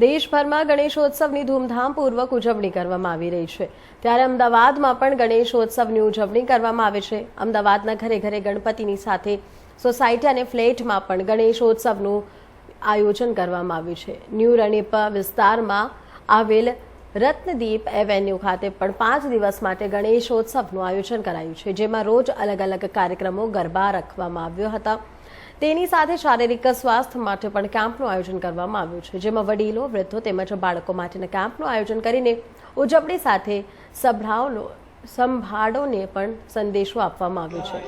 દેશભરમાં ગણેશોત્સવની ધૂમધામપૂર્વક ઉજવણી કરવામાં આવી રહી છે. ત્યારે અમદાવાદમાં પણ ગણેશોત્સવની ઉજવણી કરવામાં આવે છે. અમદાવાદના ઘરે ઘરે ગણપતિની સાથે સોસાયટી અને ફ્લેટમાં પણ ગણેશોત્સવનું આયોજન કરવામાં આવ્યું છે. ન્યૂ રણિપ વિસ્તારમાં આવેલ રત્નદીપ એવેન્યુ ખાતે પણ પાંચ દિવસ માટે ગણેશોત્સવનું આયોજન કરાયું છે, જેમાં રોજ અલગ અલગ કાર્યક્રમો ગરબા રાખવામાં આવ્યા હતા. તેની સાથે શારીરિક સ્વાસ્થ્ય માટે પણ કેમ્પનું આયોજન કરવામાં આવ્યું છે, જેમાં વડીલો, વૃદ્ધો તેમજ બાળકો માટેના કેમ્પનું આયોજન કરીને ઉજવણી સાથે સભ્રાઓનો સંભાળોને પણ સંદેશો આપવામાં આવ્યો છે.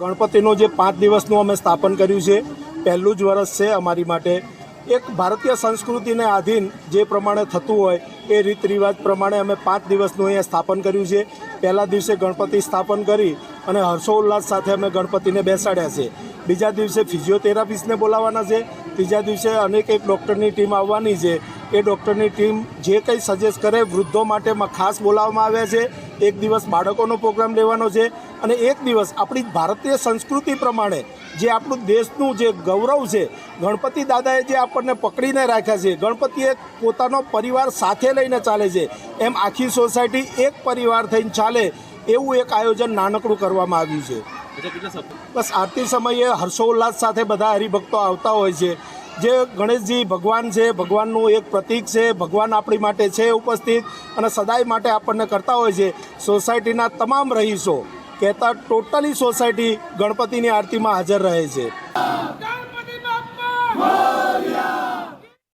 ગણપતિનું જે પાંચ દિવસનું અમે સ્થાપન કર્યું છે, પહેલું જ વર્ષ છે અમારી માટે એક ભારતીય સંસ્કૃતિને આધીન જે પ્રમાણે થતું હોય એ રીત રિવાજ પ્રમાણે અમે પાંચ દિવસનું અહીંયા સ્થાપન કર્યું છે. પહેલા દિવસે ગણપતિ સ્થાપન કરી અને હર્ષોલ્લાસ સાથે અમે ગણપતિને બેસાડ્યા છે. બીજા દિવસે ફિઝિયોથેરાપિસ્ટને બોલાવવાના છે. ત્રીજા દિવસે અનેક એક ડૉક્ટરની ટીમ આવવાની છે. એ ડૉક્ટરની ટીમ જે કંઈ સજેસ્ટ કરે વૃદ્ધો માટે ખાસ બોલાવવામાં આવ્યા છે. એક દિવસ બાળકોનો પ્રોગ્રામ લેવાનો છે અને એક દિવસ આપણી ભારતીય સંસ્કૃતિ પ્રમાણે જે આપણું દેશનું જે ગૌરવ છે ગણપતિ દાદાએ જે આપણને પકડીને રાખ્યા છે ગણપતિએ પોતાનો પરિવાર સાથે લઈને ચાલે છે એમ આખી સોસાયટી એક પરિવાર થઈને ચાલે એવું એક આયોજન નાનકડું કરવામાં આવ્યું છે. બસ આરતી સમયે હર્ષોલ્લાસ સાથે બધા હરિભક્તો આવતા હોય છે. જે ગણેશજી ભગવાન છે, ભગવાનનું એક પ્રતીક છે, ભગવાન આપણી માટે છે ઉપસ્થિત અને સદાય માટે આપણને કરતા હોય છે. સોસાયટીના તમામ રહીશો કહેતા ટોટલી સોસાયટી ગણપતિની આરતીમાં હાજર રહે છે.